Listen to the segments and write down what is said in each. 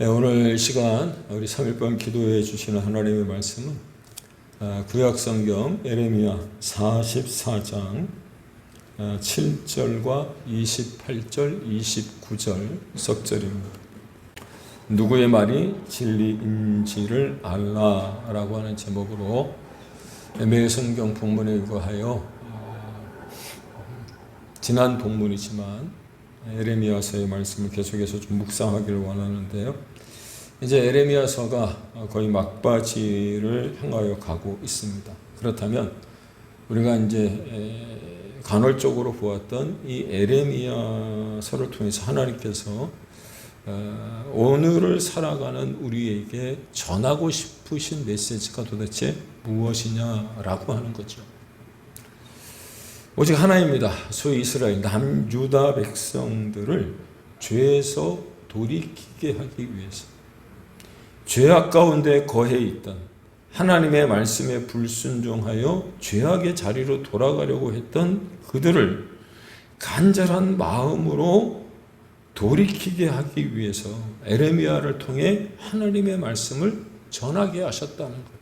네, 오늘 시간 우리 3일반 기도해 주시는 하나님의 말씀은 아, 구약성경 에레미야 44장 7절과 28절, 29절 석절입니다. 누구의 말이 진리인지를 알라라고 하는 제목으로 매 성경 본문에 의거하여 아, 지난 본문이지만 에레미야서의 말씀을 계속해서 좀 묵상하기를 원하는데요. 이제 에레미야서가 거의 막바지를 향하여 가고 있습니다. 그렇다면 우리가 이제 간헐적으로 보았던 이 에레미야서를 통해서 하나님께서 어, 오늘을 살아가는 우리에게 전하고 싶으신 메시지가 도대체 무엇이냐라고 하는 거죠. 오직 하나입니다. 소위 이스라엘 남유다 백성들을 죄에서 돌이키게 하기 위해서 죄악 가운데 거해 있던 하나님의 말씀에 불순종하여 죄악의 자리로 돌아가려고 했던 그들을 간절한 마음으로 돌이키게 하기 위해서 에레미야를 통해 하나님의 말씀을 전하게 하셨다는 것.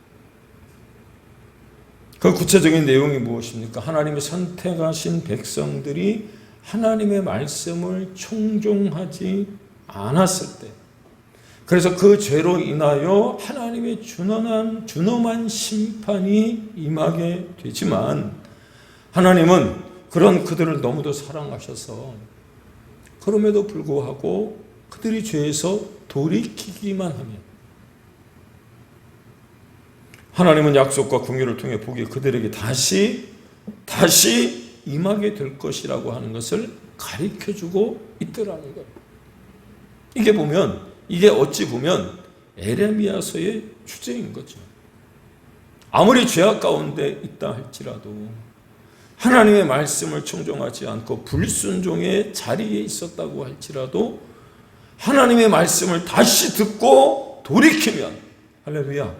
그 구체적인 내용이 무엇입니까? 하나님의 선택하신 백성들이 하나님의 말씀을 청종하지 않았을 때, 그래서 그 죄로 인하여 하나님의 준엄한, 준엄한 심판이 임하게 되지만, 하나님은 그런 그들을 너무도 사랑하셔서, 그럼에도 불구하고 그들이 죄에서 돌이키기만 하면, 하나님은 약속과 궁유를 통해 복이 그들에게 다시 다시 임하게 될 것이라고 하는 것을 가르쳐 주고 있더라는 거예요. 이게 보면 이게 어찌 보면 에레미야서의 주제인 거죠. 아무리 죄악 가운데 있다 할지라도 하나님의 말씀을 청종하지 않고 불순종의 자리에 있었다고 할지라도 하나님의 말씀을 다시 듣고 돌이키면 할렐루야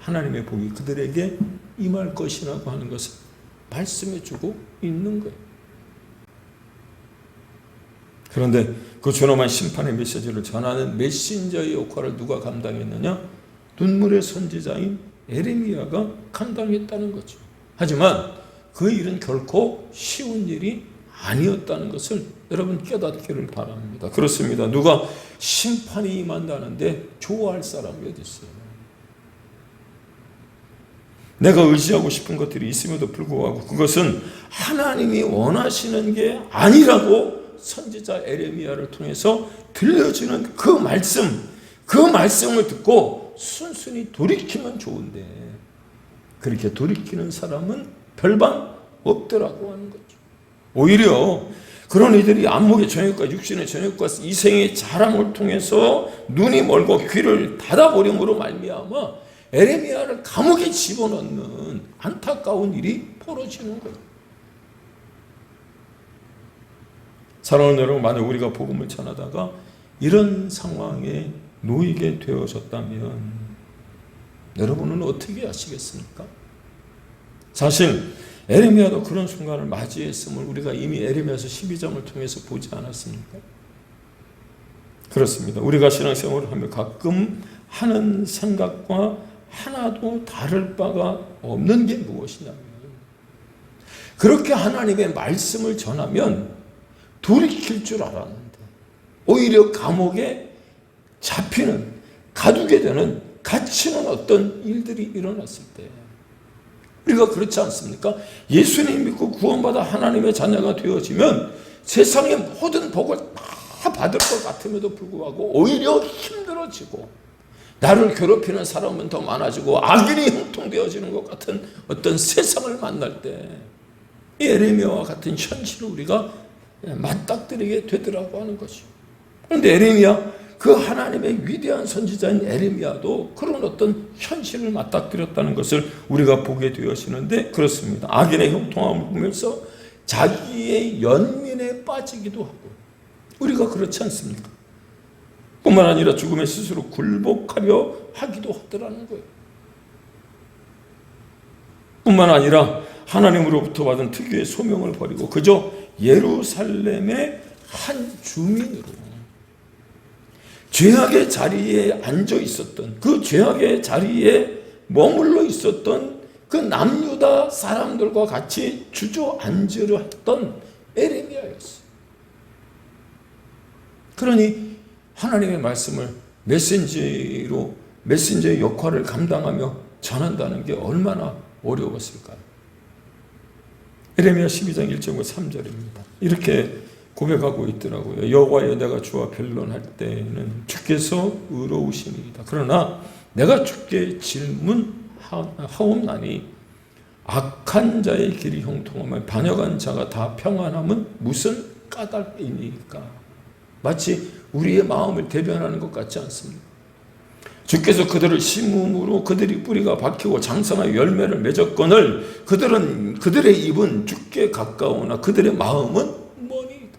하나님의 복이 그들에게 임할 것이라고 하는 것을 말씀해 주고 있는 거예요. 그런데 그 존엄한 심판의 메시지를 전하는 메신저의 역할을 누가 감당했느냐? 눈물의 선지자인 에레미야가 감당했다는 거죠. 하지만 그 일은 결코 쉬운 일이 아니었다는 것을 여러분 깨닫기를 바랍니다. 그렇습니다. 누가 심판이 임한다는데 좋아할 사람이 어디 있어요? 내가 의지하고 싶은 것들이 있음에도 불구하고 그것은 하나님이 원하시는 게 아니라고 선지자 에레미야를 통해서 들려주는 그 말씀, 그 말씀을 듣고 순순히 돌이키면 좋은데 그렇게 돌이키는 사람은 별반 없더라고 하는 거죠. 오히려 그런 이들이 안목의 저녁과 육신의 저녁과 이생의 자랑을 통해서 눈이 멀고 귀를 닫아버림으로 말미암아 에레미야를 감옥에 집어넣는 안타까운 일이 벌어지는 거예요. 사랑하는 여러분, 만약 우리가 복음을 전하다가 이런 상황에 놓이게 되어졌다면 여러분은 어떻게 하시겠습니까? 사실 에레미야도 그런 순간을 맞이했음을 우리가 이미 에레미야서 12장을 통해서 보지 않았습니까? 그렇습니다. 우리가 신앙생활을 하며 가끔 하는 생각과 하나도 다를 바가 없는 게 무엇이냐면 그렇게 하나님의 말씀을 전하면 돌이킬 줄 알았는데 오히려 감옥에 잡히는 가두게 되는 갇히는 어떤 일들이 일어났을 때 우리가 그렇지 않습니까? 예수님 믿고 구원받아 하나님의 자녀가 되어지면 세상의 모든 복을 다 받을 것 같음에도 불구하고 오히려 힘들어지고 나를 괴롭히는 사람은 더 많아지고 악인이 형통되어지는 것 같은 어떤 세상을 만날 때 에레미야와 같은 현실을 우리가 맞닥뜨리게 되더라고 하는 것이. 그런데 에레미야 그 하나님의 위대한 선지자인 에레미야도 그런 어떤 현실을 맞닥뜨렸다는 것을 우리가 보게 되어지는데 그렇습니다. 악인의 형통함을 보면서 자기의 연민에 빠지기도 하고 우리가 그렇지 않습니까? 뿐만 아니라 죽음의 스스로 굴복하려 하기도 하더라는 거예요. 뿐만 아니라 하나님으로부터 받은 특유의 소명을 버리고 그저 예루살렘의 한 주민으로 죄악의 자리에 앉아 있었던 그 죄악의 자리에 머물러 있었던 그 남유다 사람들과 같이 주저앉으려 했던 에레미야였어요. 그러니 하나님의 말씀을 메신저로 메신저의 역할을 감당하며 전한다는 게 얼마나 어려웠을까요? 에레미야 12장 1절 3절입니다. 이렇게 고백하고 있더라고요. 여호와여 내가 주와 변론할 때는 주께서 의로우시니이다. 그러나 내가 주께 질문하옵나니 악한 자의 길이 형통하면 반역한 자가 다 평안함은 무슨 까닭이니까 마치 우리의 마음을 대변하는 것 같지 않습니까? 주께서 그들을 심음으로 그들이 뿌리가 박히고 장성하여 열매를 맺었거늘 그들은 그들의 입은 주께 가까우나 그들의 마음은 머니이다.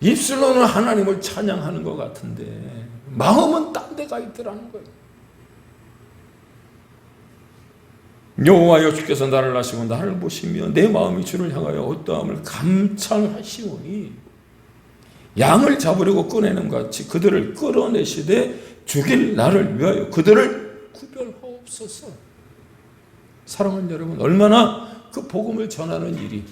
입술로는 하나님을 찬양하는 것 같은데 마음은 딴 데가 있더라는 거예요. 여호와여 주께서 나를 하시고 나를 보시며 내 마음이 주를 향하여 어떠함을 감찰하시오니 양을 잡으려고 꺼내는 것 같이 그들을 끌어내시되 죽일 나를 위하여 그들을 구별하옵소서. 사랑하는 여러분, 얼마나 그 복음을 전하는 일이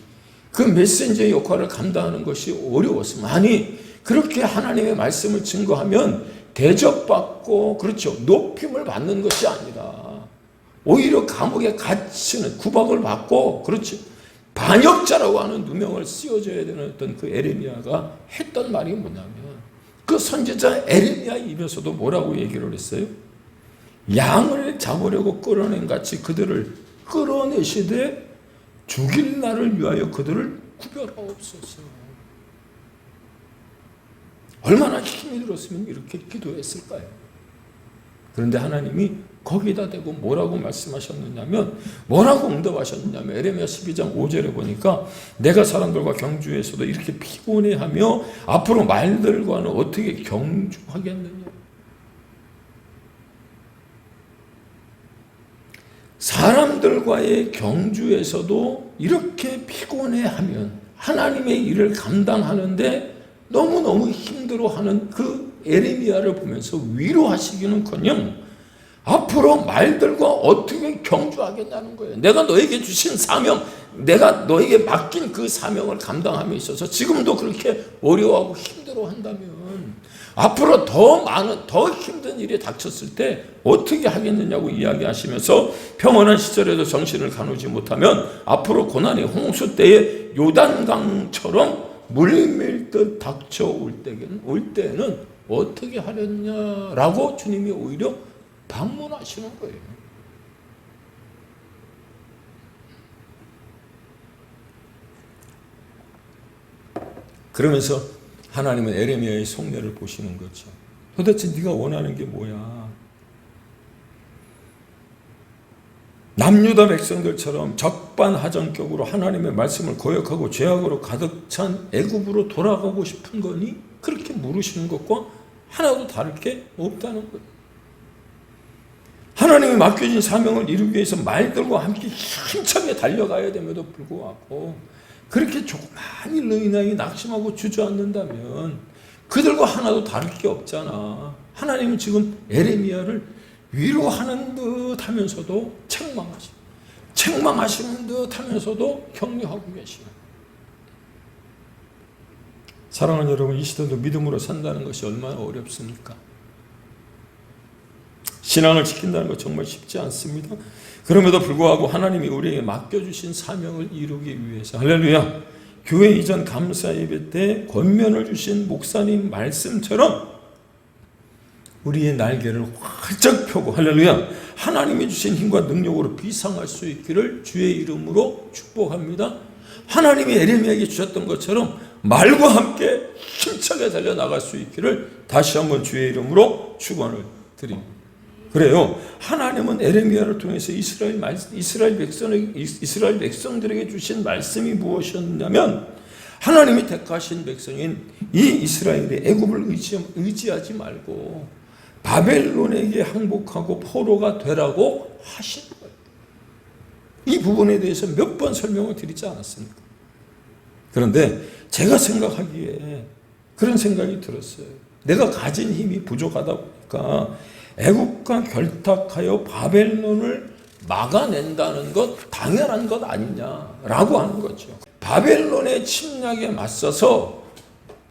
그 메신저의 역할을 감당하는 것이 어려웠으면 아니 그렇게 하나님의 말씀을 증거하면 대접받고 그렇죠 높임을 받는 것이 아니라 오히려 감옥에 갇히는 구박을 받고 그렇죠 반역자라고 하는 누명을 씌워줘야 되는 어떤 그 에레미야가 했던 말이 뭐냐면 그 선지자 에레미야 입에서도 뭐라고 얘기를 했어요? 양을 잡으려고 끌어낸 같이 그들을 끌어내시되 죽일 날을 위하여 그들을 구별하옵소서. 얼마나 힘이 들었으면 이렇게 기도했을까요? 그런데 하나님이 거기다 대고 뭐라고 말씀하셨느냐면 뭐라고 응답하셨느냐면 에레미야 12장 5절에 보니까 내가 사람들과 경주에서도 이렇게 피곤해하며 앞으로 말들과는 어떻게 경주하겠느냐? 사람들과의 경주에서도 이렇게 피곤해하면 하나님의 일을 감당하는데 너무너무 힘들어하는 그 에레미야를 보면서 위로하시기는커녕 앞으로 말들과 어떻게 경주하겠다는 거예요. 내가 너에게 주신 사명, 내가 너에게 맡긴 그 사명을 감당함에 있어서 지금도 그렇게 어려워하고 힘들어 한다면 앞으로 더 많은 더 힘든 일이 닥쳤을 때 어떻게 하겠느냐고 이야기하시면서 평온한 시절에도 정신을 가누지 못하면 앞으로 고난의 홍수 때에 요단강처럼 물밀듯 닥쳐올 때는 어떻게 하렸냐라고 주님이 오히려 방문하시는 거예요. 그러면서 하나님은 에레미야의 속내를 보시는 거죠. 도대체 네가 원하는 게 뭐야? 남유다 백성들처럼 적반하장격으로 하나님의 말씀을 거역하고 죄악으로 가득 찬 애굽으로 돌아가고 싶은 거니? 그렇게 물으시는 것과 하나도 다를 게 없다는 거예요. 하나님이 맡겨진 사명을 이루기 위해서 말들과 함께 힘차게 달려가야 됨에도 불구하고 그렇게 조그만 일로 인하여 낙심하고 주저앉는다면 그들과 하나도 다를 게 없잖아. 하나님은 지금 에레미야를 위로하는 듯 하면서도 책망하시고 책망하시는 듯 하면서도 격려하고 계시고 사랑하는 여러분 이 시대도 믿음으로 산다는 것이 얼마나 어렵습니까? 신앙을 지킨다는 것 정말 쉽지 않습니다. 그럼에도 불구하고 하나님이 우리에게 맡겨주신 사명을 이루기 위해서 할렐루야 교회 이전 감사 예배 때 권면을 주신 목사님 말씀처럼 우리의 날개를 활짝 펴고 할렐루야 하나님이 주신 힘과 능력으로 비상할 수 있기를 주의 이름으로 축복합니다. 하나님이 에레미야에게 주셨던 것처럼 말과 함께 힘차게 달려 나갈 수 있기를 다시 한번 주의 이름으로 축원을 드립니다. 그래요. 하나님은 에레미야를 통해서 이스라엘 말, 이스라엘 백성 이스라엘 백성들에게 주신 말씀이 무엇이었냐면 하나님이 택하신 백성인 이 이스라엘의 애굽을 의지, 의지하지 말고 바벨론에게 항복하고 포로가 되라고 하신 거예요. 이 부분에 대해서 몇 번 설명을 드리지 않았습니까? 그런데 제가 생각하기에 그런 생각이 들었어요. 내가 가진 힘이 부족하다 보니까 애국과 결탁하여 바벨론을 막아낸다는 것 당연한 것 아니냐라고 하는 거죠. 바벨론의 침략에 맞서서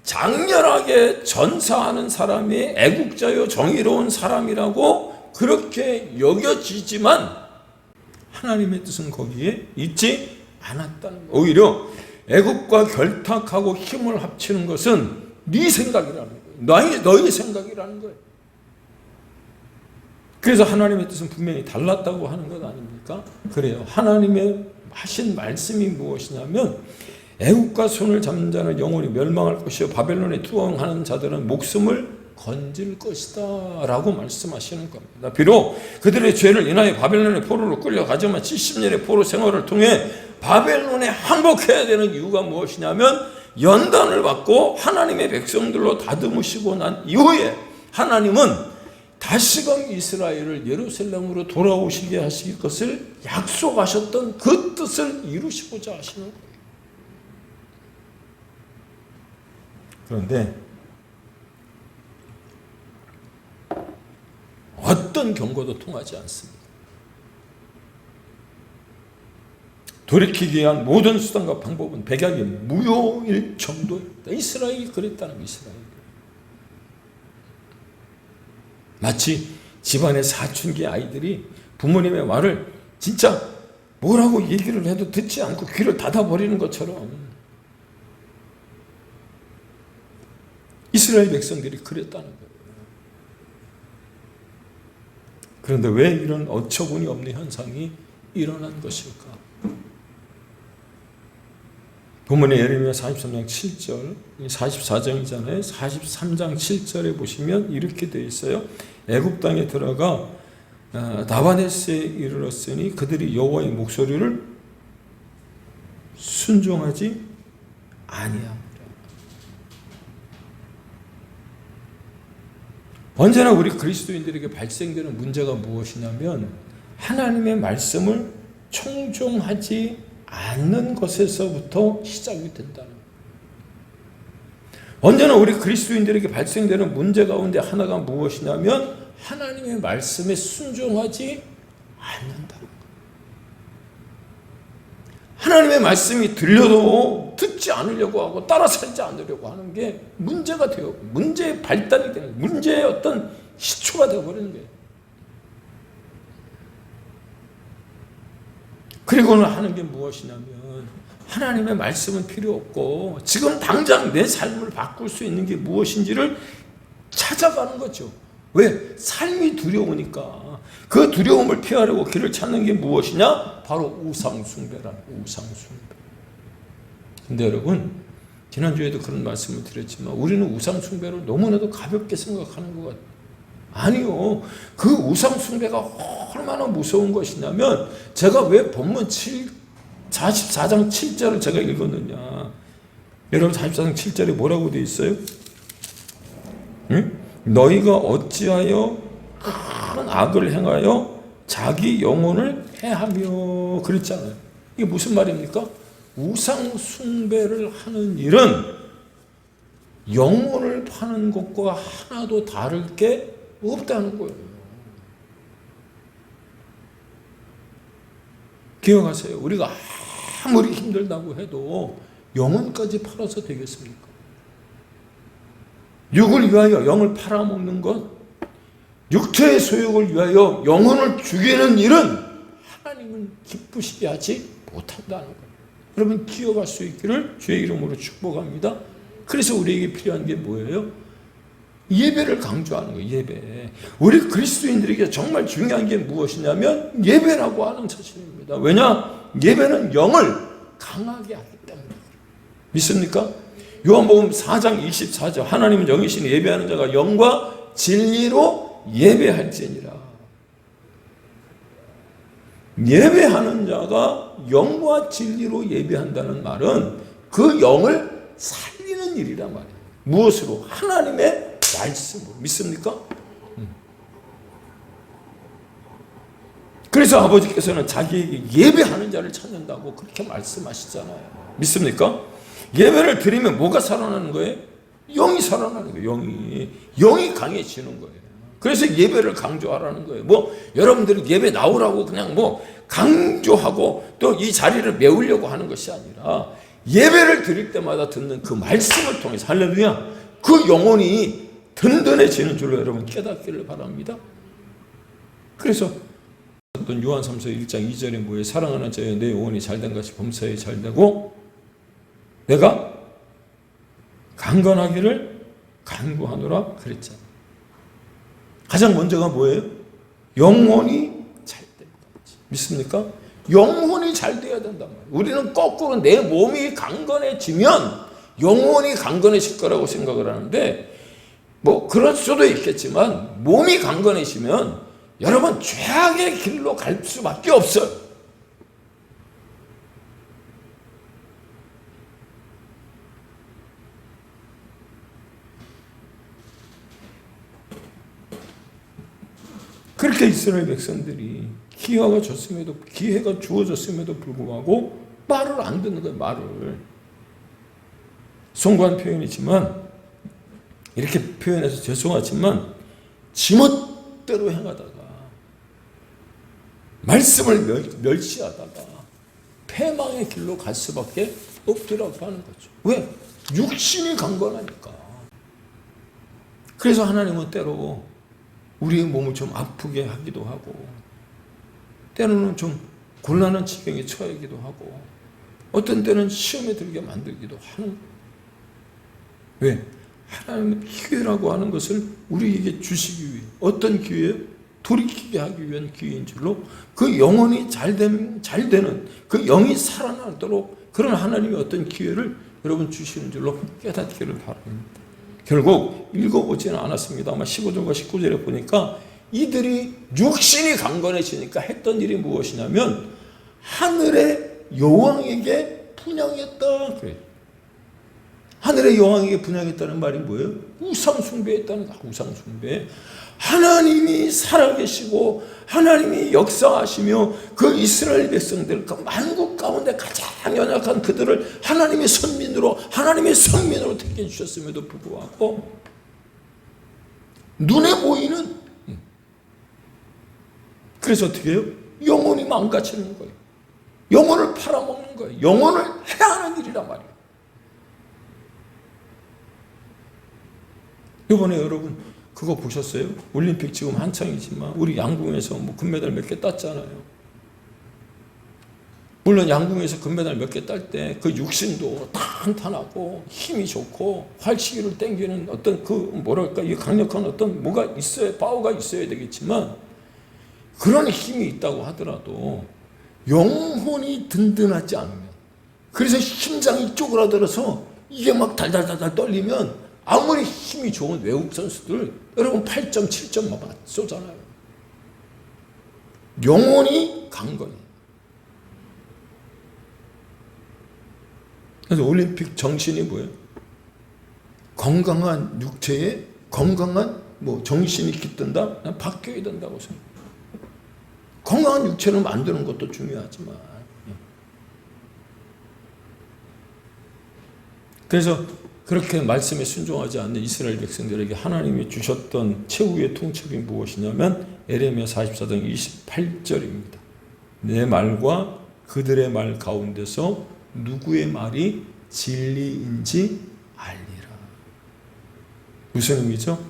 장렬하게 전사하는 사람이 애국자요 정의로운 사람이라고 그렇게 여겨지지만 하나님의 뜻은 거기에 있지 않았다는 거. 오히려 애국과 결탁하고 힘을 합치는 것은 네 생각이라는 거예요. 너희, 너희 생각이라는 거예요. 그래서 하나님의 뜻은 분명히 달랐다고 하는 것 아닙니까? 그래요. 하나님의 하신 말씀이 무엇이냐면 애국과 손을 잡는 자는 영원히 멸망할 것이요 바벨론에 투항하는 자들은 목숨을 건질 것이다 라고 말씀하시는 겁니다. 비록 그들의 죄를 인하여 바벨론의 포로로 끌려가지만 70년의 포로 생활을 통해 바벨론에 항복해야 되는 이유가 무엇이냐면 연단을 받고 하나님의 백성들로 다듬으시고 난 이후에 하나님은 다시금 이스라엘을 예루살렘으로 돌아오시게 하실 것을 약속하셨던 그 뜻을 이루시고자 하시는 거예요. 그런데 어떤 경고도 통하지 않습니다. 돌이키기 위한 모든 수단과 방법은 백약이 무효일 정도입니다. 이스라엘이 그랬다는 거, 이스라엘. 마치 집안의 사춘기 아이들이 부모님의 말을 진짜 뭐라고 얘기를 해도 듣지 않고 귀를 닫아버리는 것처럼 이스라엘 백성들이 그랬다는 거예요. 그런데 왜 이런 어처구니 없는 현상이 일어난 것일까? 본문의 예레미야 43장 7절, 44장이잖아요. 43장 7절에 보시면 이렇게 되어 있어요. 애굽 땅에 들어가 나바네스에 이르렀으니 그들이 여호와의 목소리를 순종하지 아니함. 언제나 우리 그리스도인들에게 발생되는 문제가 무엇이냐면 하나님의 말씀을 청종하지 않는 것에서부터 시작이 된다는 언제나 우리 그리스도인들에게 발생되는 문제 가운데 하나가 무엇이냐면 하나님의 말씀에 순종하지 않는다. 하나님의 말씀이 들려도 듣지 않으려고 하고 따라 살지 않으려고 하는 게 문제가 되어 문제의 발단이 되는 문제의 어떤 시초가 되어 버리는 거예요. 그리고는 하는 게 무엇이냐면 하나님의 말씀은 필요 없고 지금 당장 내 삶을 바꿀 수 있는 게 무엇인지를 찾아가는 거죠. 왜? 삶이 두려우니까. 그 두려움을 피하려고 길을 찾는 게 무엇이냐? 바로 우상숭배라는 우상숭배. 근데 여러분, 지난주에도 그런 말씀을 드렸지만 우리는 우상숭배를 너무나도 가볍게 생각하는 것 같아요. 아니요. 그 우상 숭배가 얼마나 무서운 것이냐면 제가 왜 본문 7, 44장 7절을 제가 읽었느냐. 여러분 44장 7절에 뭐라고 되어 있어요? 응? 너희가 어찌하여 큰 악을 행하여 자기 영혼을 해하며 그랬잖아요. 이게 무슨 말입니까? 우상 숭배를 하는 일은 영혼을 파는 것과 하나도 다를 게 없다는 거예요. 기억하세요. 우리가 아무리 힘들다고 해도 영혼까지 팔아서 되겠습니까? 육을 위하여 영을 팔아먹는 것, 육체의 소욕을 위하여 영혼을 죽이는 일은 하나님은 기쁘시게 하지 못한다는 것. 여러분 기억할 수 있기를 주의 이름으로 축복합니다. 그래서 우리에게 필요한 게 뭐예요? 예배를 강조하는 거예요. 예배. 우리 그리스도인들에게 정말 중요한 게 무엇이냐면 예배라고 하는 사실입니다. 왜냐? 예배는 영을 강하게 하기 때문에. 믿습니까? 요한복음 4장 24절 하나님은 영이신 예배하는 자가 영과 진리로 예배할지니라. 예배하는 자가 영과 진리로 예배한다는 말은 그 영을 살리는 일이란 말이에요. 무엇으로? 하나님의 말씀으로. 믿습니까? 그래서 아버지께서는 자기에게 예배하는 자를 찾는다고 그렇게 말씀하시잖아요. 믿습니까? 예배를 드리면 뭐가 살아나는 거예요? 영이 살아나는 거예요. 영이 영이 강해지는 거예요. 그래서 예배를 강조하라는 거예요. 뭐 여러분들이 예배 나오라고 그냥 뭐 강조하고 또 이 자리를 메우려고 하는 것이 아니라 예배를 드릴 때마다 듣는 그 말씀을 통해서 할렐루야 그 영혼이 든든해지는 줄로 여러분 깨닫기를 바랍니다. 그래서 어떤 요한 3서 1장 2절에 뭐에 사랑하는 자여 내 영혼이 잘된 것이 범사에 잘되고 내가 강건하기를 간구하노라 그랬잖아. 가장 먼저가 뭐예요? 영혼이 잘 된다. 믿습니까? 영혼이 잘 돼야 된단 말이에요. 우리는 거꾸로 내 몸이 강건해지면 영혼이 강건해질 거라고 생각을 하는데 뭐 그럴 수도 있겠지만 몸이 강건해지면 여러분 죄악의 길로 갈 수밖에 없어요. 그렇게 이스라엘 백성들이 기회가 줬음에도 기회가 주어졌음에도 불구하고 말을 안 듣는 거예요. 말을 송구한 표현이지만 이렇게 표현해서 죄송하지만 지멋대로 행하다가 말씀을 멸, 멸시하다가 패망의 길로 갈 수밖에 없더라고 하는 거죠. 왜? 육신이 강건하니까. 그래서 하나님은 때로 우리의 몸을 좀 아프게 하기도 하고 때로는 좀 곤란한 지경에 처하기도 하고 어떤 때는 시험에 들게 만들기도 하는 왜? 하나님은 기회라고 하는 것을 우리에게 주시기 위해 어떤 기회예요? 돌이키게 하기 위한 기회인 줄로 그 영혼이 잘 됨, 잘 되는 그 영이 살아나도록 그런 하나님의 어떤 기회를 여러분 주시는 줄로 깨닫기를 바랍니다. 결국 읽어보지는 않았습니다만 15절과 19절에 보니까 이들이 육신이 강건해지니까 했던 일이 무엇이냐면 하늘의 여왕에게 분양했다. 그래. 하늘의 여왕에게 분양했다는 말이 뭐예요? 우상 숭배했다는 거. 우상 숭배. 하나님이 살아계시고 하나님이 역사하시며 그 이스라엘 백성들 그 만국 가운데 가장 연약한 그들을 하나님의 선민으로 하나님의 성민으로 택해 주셨음에도 불구하고 눈에 보이는 그래서 어떻게 해요? 영혼이 망가지는 거예요. 영혼을 팔아먹는 거예요. 영혼을 해야 하는 일이란 말이에요. 이번에 여러분 그거 보셨어요? 올림픽 지금 한창이지만 우리 양궁에서 뭐 금메달 몇 개 땄잖아요. 물론 양궁에서 금메달 몇 개 딸 때 그 육신도 탄탄하고 힘이 좋고 활치기를 땡기는 어떤 그 뭐랄까 이 강력한 어떤 뭐가 있어야 파워가 있어야 되겠지만 그런 힘이 있다고 하더라도 영혼이 든든하지 않으면 그래서 심장이 쪼그라들어서 이게 막 달달달달 떨리면 아무리 힘이 좋은 외국 선수들 여러분 8점 7점 막 쏘잖아요. 영혼이 강건해. 그래서 올림픽 정신이 뭐예요? 건강한 육체에 건강한 뭐 정신이 깃든다? 난 바뀌어야 된다고 생각해요. 건강한 육체를 만드는 것도 중요하지만 그래서 그렇게 말씀에 순종하지 않는 이스라엘 백성들에게 하나님이 주셨던 최후의 통첩이 무엇이냐면 에레미야 44장 28절입니다. 내 말과 그들의 말 가운데서 누구의 말이 진리인지 알리라. 무슨 의미죠?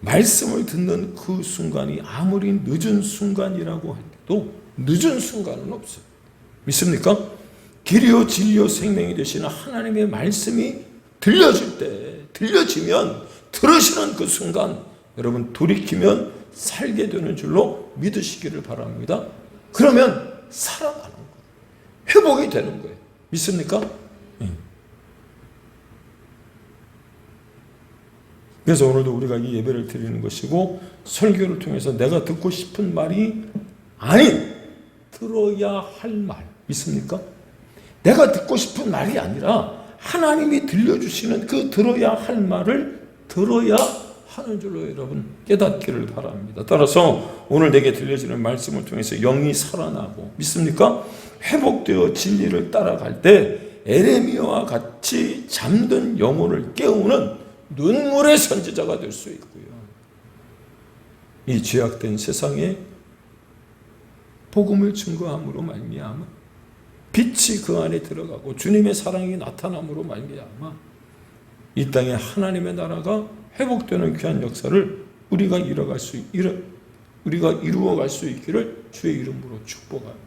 말씀을 듣는 그 순간이 아무리 늦은 순간이라고 해도 늦은 순간은 없어요. 믿습니까? 길이요 진리요 생명이 되시는 하나님의 말씀이 들려질 때 들려지면 들으시는 그 순간 여러분 돌이키면 살게 되는 줄로 믿으시기를 바랍니다. 그러면 살아나는 거예요. 회복이 되는 거예요. 믿습니까? 그래서 오늘도 우리가 이 예배를 드리는 것이고 설교를 통해서 내가 듣고 싶은 말이 아닌 들어야 할 말 믿습니까? 내가 듣고 싶은 말이 아니라 하나님이 들려주시는 그 들어야 할 말을 들어야 하는 줄로 여러분 깨닫기를 바랍니다. 따라서 오늘 내게 들려지는 말씀을 통해서 영이 살아나고 믿습니까? 회복되어 진리를 따라갈 때 에레미야와 같이 잠든 영혼을 깨우는 눈물의 선지자가 될 수 있고요. 이 죄악된 세상에 복음을 증거함으로 말미암아 빛이 그 안에 들어가고 주님의 사랑이 나타남으로 말미암아 이 땅에 하나님의 나라가 회복되는 귀한 역사를 우리가 이뤄갈 수 이뤄 우리가 이루어갈 수 있기를 주의 이름으로 축복합니다.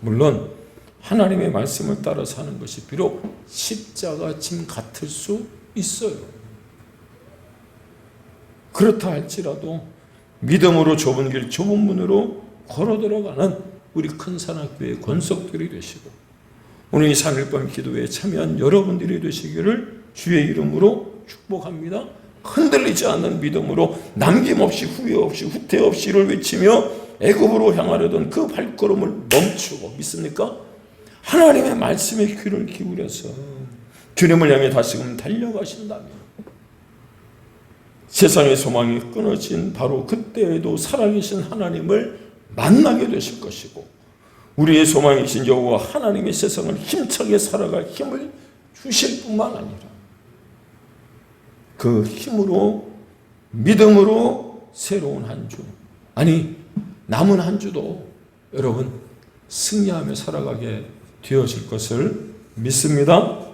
물론 하나님의 말씀을 따라 사는 것이 비록 십자가 짐 같을 수 있어요. 그렇다 할지라도 믿음으로 좁은 길 좁은 문으로 걸어 들어가는 우리 큰 산악교회 권속들이 되시고 오늘 이 3일 밤 기도에 참여한 여러분들이 되시기를 주의 이름으로 축복합니다. 흔들리지 않는 믿음으로 남김없이 후회 없이 후퇴 없이 이를 외치며 애굽으로 향하려던 그 발걸음을 멈추고 믿습니까? 하나님의 말씀에 귀를 기울여서 주님을 향해 다시금 달려가신다면 세상의 소망이 끊어진 바로 그때에도 살아계신 하나님을 만나게 되실 것이고 우리의 소망이신 여호와 하나님의 세상을 힘차게 살아갈 힘을 주실 뿐만 아니라 그 힘으로 믿음으로 새로운 한 주, 아니 남은 한 주도 여러분 승리하며 살아가게 되어질 것을 믿습니다.